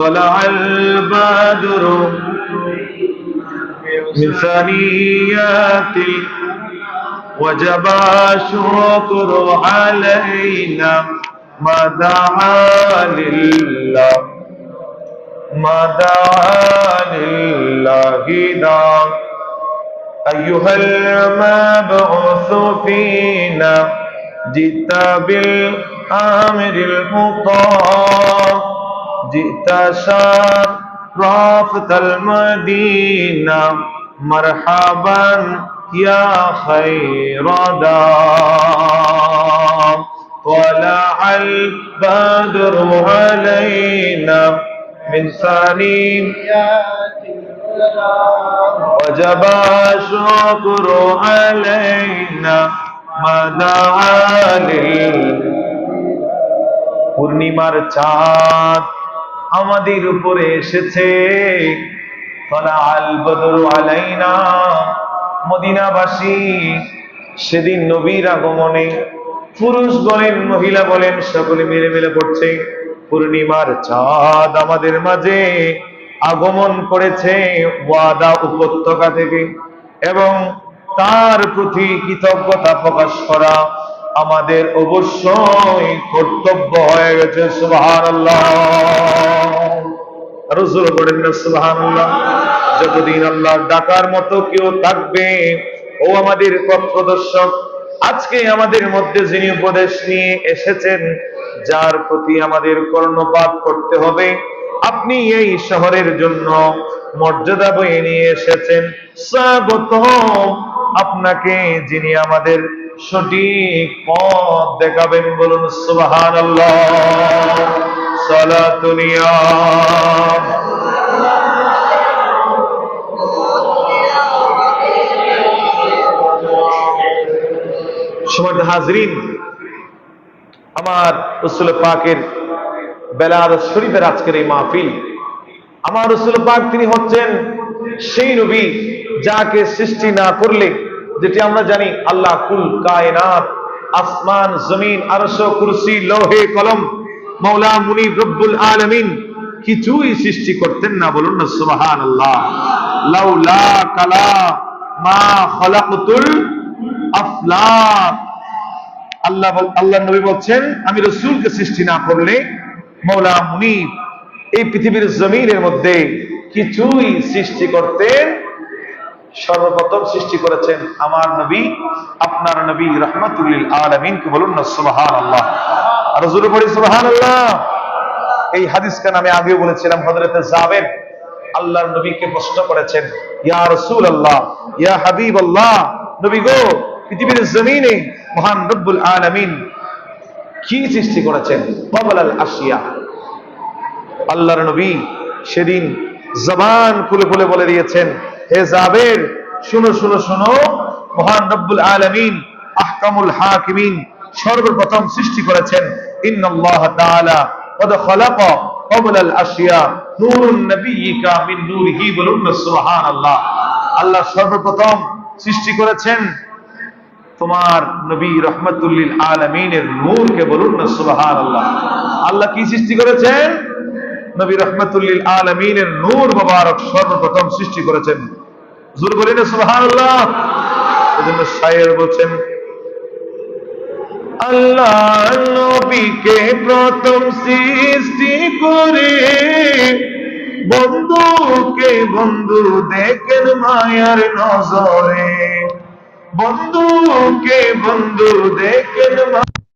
طلع البدر من ثنيات وجب الشكر علينا ما دعا لله ما دعا لله دعا أيها المبعوث فينا جئت بالأمر المطاع. جئت شرفت المدينة مرحبا يا خير دار طلع البدر علينا من ثنيات وجب الشكر علينا ما دعا لل- পূর্ণিমার চাঁদ আমাদের উপরে এসেছে। আলাইনা, মদিনাবাসী। সেদিন নবীর আগমনে পুরুষ বলেন, মহিলা বলেন, সকলে মিলে মিলে পড়ছে। পূর্ণিমার চাঁদ আমাদের মাঝে আগমন করেছে ওয়াদা উপত্যকা থেকে এবং তার প্রতি কৃতজ্ঞতা প্রকাশ করা আমাদের অবশ্যই কর্তব্য হয়ে গেছে সুবাহান রসুল বলেন না সুবাহান যতদিন আল্লাহ ডাকার মতো কেউ থাকবে, ও আমাদের পথ প্রদর্শক আজকে আমাদের মধ্যে যিনি উপদেশ নিয়ে এসেছেন, যার প্রতি আমাদের কর্ণপাত করতে হবে, আপনি এই শহরের জন্য মর্যাদা বয়ে নিয়ে এসেছেন। স্বাগত আপনাকে যিনি আমাদের সঠিক পথ দেখাবেন বলুন সুবাহান আল্লাহ হাজরিন, আমার রসুল পাকের শরীফের আজকের এই মাহফিল। আমার রসুল পাক তিনি হচ্ছেন সেই নবী যাকে সৃষ্টি না করলে, যেটি আমরা জানি আল্লাহ কুল কায়নাত, আসমান, জমিন, আরশ, কুরসি, লোহে, কলম মৌলা মুনি রব্বুল আলমিন কিছুই সৃষ্টি করতেন না বলুন না সুবাহান আল্লাহ লাউলা কালা মা খলাকুতুল আফলাক। আল্লাহ আল্লাহ নবী বলছেন, আমি রসুলকে সৃষ্টি না করলে মৌলা এই পৃথিবীর জমিনের মধ্যে কিছুই সৃষ্টি করতেন, সর্বপ্রথম সৃষ্টি করেছেন আমার নবী, আপনার নবী রহমতুল্লিল আলমিনকে বলুন না সুবাহান আল্লাহ আর জোরে পড়ি আল্লাহ এই হাদিস আমি আগেও বলেছিলাম হজরতে জাবেদ আল্লাহর নবীকে প্রশ্ন করেছেন, ইয়া রসুল আল্লাহ ইয়া হাবিব আল্লাহ নবী গো, পৃথিবীর জমিনে মহান রব্বুল কি সৃষ্টি করেছেন? আসিয়া আল্লাহর নবী সেদিন জবান খুলে খুলে বলে দিয়েছেন, হে জাবের, শুনো শুনো শুনো, মহান রব্বুল আলামিন আহকামুল হাকিমিন সর্বপ্রথম সৃষ্টি করেছেন ইন্নাল্লাহ তাআলা قد خلق قبل الاشياء نور النبيك من نوره বলুন না সুবহানাল্লাহ আল্লাহ সর্বপ্রথম সৃষ্টি করেছেন তোমার নবী রহমতুল্লিল আলমিনের নূরকে বলুন না সুবাহান আল্লাহ আল্লাহ কি সৃষ্টি করেছেন নবী রহমতুল্লিল আলমিনের নূর মোবারক সর্বপ্রথম সৃষ্টি করেছেন জোর বলি না সুবাহান আল্লাহ এজন্য শায়ের বলছেন আল্লাহ নবীকে প্রথম সৃষ্টি করে বন্ধুকে বন্ধু দেখেন মায়ার নজরে। বন্ধুকে বন্ধু দেখেন